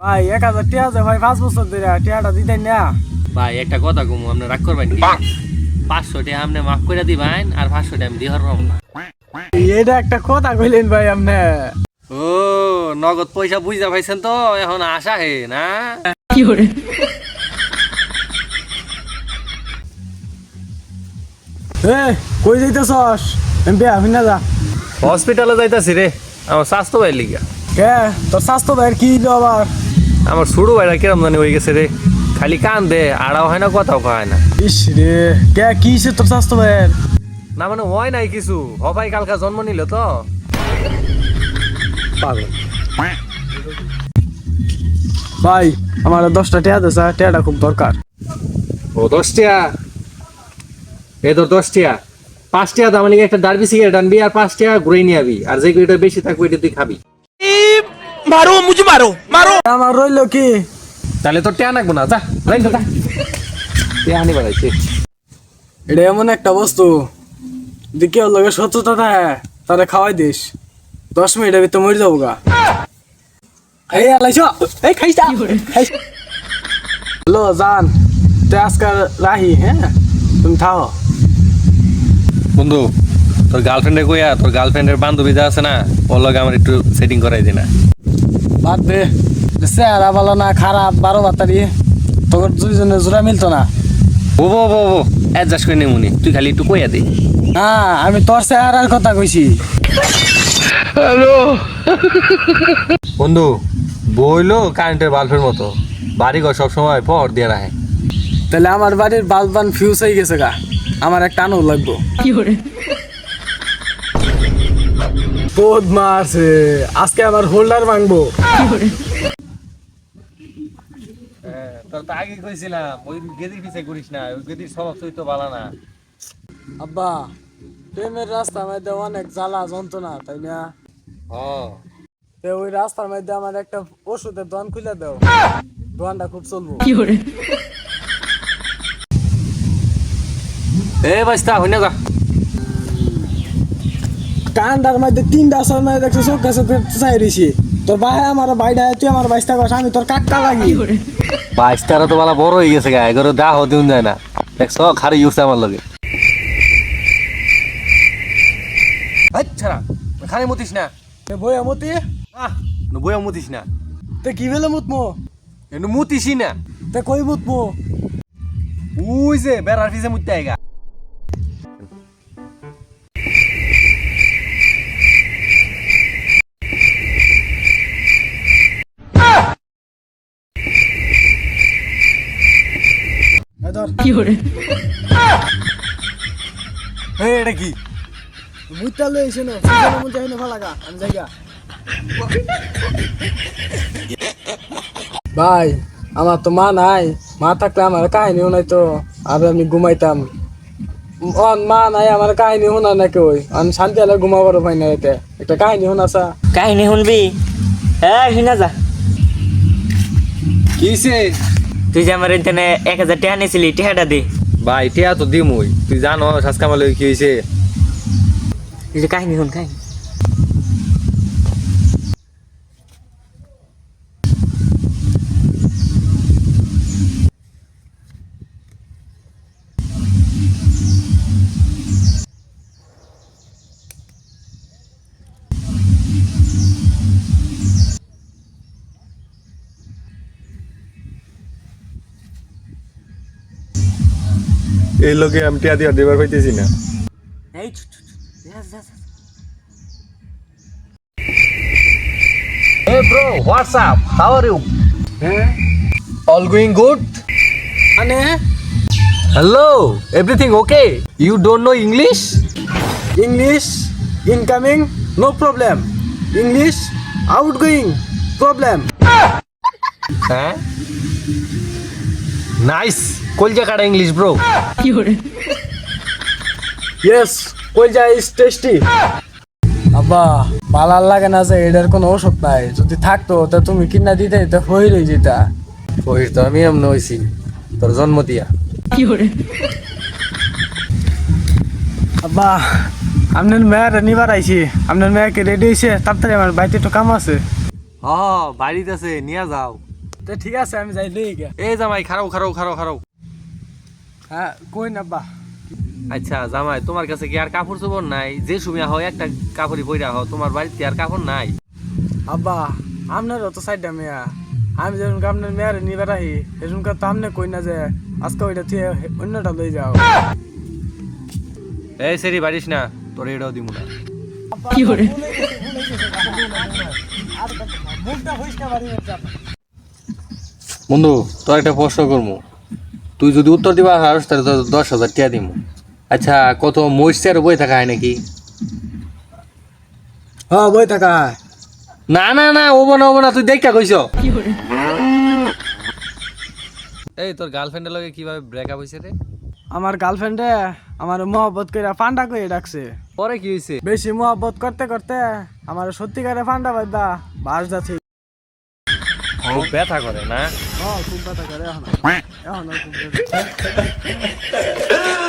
ভাই এক হাজার টিয়া আছে ভাই পাঁচ বছর ধরে টিয়াটা দিতেন না। ভাই একটা কথা কমু আপনি রাগ করবেন কি? পাঁচশো টাকা আপনি মাফ করে দিবেন আর পাঁচশো টাকা আমি দিয়ে হারবাম না। এটা একটা কথা কইলেন ভাই আপনি। ও নগদ পয়সা বুঝতে পাইছেন তো এখন আশা হে না? কি এ কই যাইতেছস? এমপি আপনি না যা। হসপিটালে যাইতাছি রে আমার স্বাস্থ্য ভাই লিগা। কে? তোর স্বাস্থ্য ভাইয়ের কি আবার? আমার ছোট ভাইরা কিরম জানি হয়ে গেছে রে। খালি কান দে আড়াও হয় না কথাও হয় না। ইস রে কে কি হইছে তোর স্বাস্থ্য ভাইয়ের? না মানে হয় নাই কিছু। হবাই কালকা জন্ম নিল তো। পাগল। ভাই আমার দশটা টিয়া আছে টিয়াটা খুব দরকার। ও দশটিয়া এ তোর দশ টিয়া। দশটিয়া পাঁচটিয়া দাম লিগে একটা ডারবি সিগারেট আনবি আর পাঁচটিয়া ঘুরে নিয়ে আবি। আর যে এটা বেশি থাকবে এটা তুই খাবি। মারো মুজি মারো মারো। আমার রইল কি? তাহলে তো টিয়া নাকবো না যা লাইন যা। টেয়া আনি বাড়াইছে। এটা এমন একটা বস্তু দিকে লগে শত্রুতা থাকে তারা খাওয়াই দিস। দশ মিনিটের ভিতরে মরে যাব গা। এই আলাইছো এই খাইছা হ্যালো জান তো আজকাল রাহি হ্যাঁ? তুমি থাও। বন্ধু তোর গার্লফ্রেন্ডে কইয়া তোর গার্লফ্রেন্ডের বান্ধবী যা আছে না ওর লগে আমার একটু সেটিং করাই দিনা বাদ দে। চেহারা ভালো না খারাপ বারো বাতারি তোর দুইজনের জোড়া মিলতো না। ও বো বো বো অ্যাডজাস্ট করে নেমুনি তুই খালি একটু কইয়া দে। হ্যাঁ আমি তোর চেহারার কথা কইছি। বন্ধু বইলো কারেন্টের বাল্বের মতো। বাড়ি ঘর সবসময় পর দিয়ে রাখে। তাহলে আমার বাড়ির বাল্ব বান ফিউজ হয়ে গেছে গা। আমার একটা আনো লাগবো। বোধ মারছে আজকে আমার হোল্ডার ভাঙবো। তোর তো আগে কইছিলাম ওই গেদির পিছে করিস না ওই গেদির স্বভাব চরিত্র না। আব্বা প্রেমের রাস্তার মধ্যে অনেক জ্বালা যন্ত্রণা তাই না? হ্যাঁ ওই রাস্তার মধ্যে আমার একটা ওষুধের দোকান খুলে দাও। দোকানটা খুব চলবো। এ বাস্তা হই না যা কান্ডার মধ্যে তিনটা আসর মধ্যে দেখছ চোখ কাছে চাই রয়েছি তোর ভাই আমার বাইডা তুই আমার বাইশটা কস আমি তোর কাকা লাগি। বাইশ তেরো তো বালা বড় হয়ে গেছে গা এগারো দা হতে যায় না। দেখছ খারি ইউস আমার লগে। আচ্ছা খালি মতিস না। বই আমতি আহ বইয়া মতিস না। তে কি বেলে মুতমো? এনু মুতিসই না। তে কই মুতমো? ওই যে বেড়ার পিছে মুততে আইগা এই ধর এই এটা কি? মুইতা লই এসে না। মন চাই না ভালাগা আমি যাইগা ভাই আমার তো মা নাই। মা থাকলে আমার কাহিনী শোনাই তো। আর আমি ঘুমাইতাম। অন মা নাই আমার কাহিনী শোনা না কেউ। আমি শান্তি আলে ঘুমাবার পাই না এতে। একটা কাহিনী শোনাছা কাহিনী শুনবি? হ্যাঁ শুনা যা। কিছে তুই যে আমার এখানে এক হাজার টাকা নিয়েছিলি টিহাটা দে। ভাই টিয়া তো দিমই। তুই জানো সাজকামালে কি হয়েছে? কাহিনী শুন কাহিনী। এই লোকে আমি টিয়া দিয়া দেবার পাইতেছি না এই। Hey bro, what's up? How are you? All going good? মানে Hello, everything okay? You don't know English? English incoming no problem English outgoing problem হ্যাঁ নাইস কলজা কাটা ইংলিশ ব্রো ইয়েস কই যাই ইজ টেস্টি আব্বা ভালার লাগে না যে এটার কোনো ওষুধ নাই। যদি থাকতো তা তুমি কিনা দিতে তো হই রই যেটা। ওই তো আমি এমন হইছি। তোর জন্ম দিয়া। আব্বা আপনার মেয়ের নিবার আইছি। আপনার মেয়েকে রেডি হয়েছে তাড়াতাড়ি আমার বাড়িতে একটু কাম আছে। হ বাড়িতে আছে নিয়ে যাও। তো ঠিক আছে আমি যাই লই গে। এই জামাই খারাও খারাও খারাও খারাও হ্যাঁ কই না বা? আচ্ছা জামাই তোমার কাছে কি আর কাপড় চোপড় নাই? যে সময় হয় একটা কাপড়ই পইরা হও তোমার বাড়িতে আর কাপড় নাই? আব্বা আপনার অত সাইডটা মেয়া। আমি যেরকম আপনার মেয়ারে নিবে রাহি এরকম তো আমনে কই না যে আজকে ওইটা তুই অন্যটা লই যাও। এই সেরি বাড়িস না তোর এটাও দিমু না। বন্ধু তোর একটা প্রশ্ন করব। তুই যদি উত্তর দিবা হারস তাহলে তোর দশ হাজার টিয়া দিমু। আচ্ছা কত মরিচার বই থাকা হয় নাকি? হ্যাঁ বই থাকা না না না ওবো না ওবো না তুই দেখা কইছ। এই তোর গার্লফ্রেন্ডের লগে কীভাবে ব্রেকআপ হইছে রে? আমার গার্লফ্রেন্ডে আমার মহব্বত করে ফান্ডা করে ডাকছে। পরে কি হইছে? বেশি মহব্বত করতে করতে আমার সত্যিকারে ফান্ডা বাজদা বাস যাচ্ছে। খুব ব্যথা করে না হ্যাঁ খুব ব্যথা করে এখন এখন।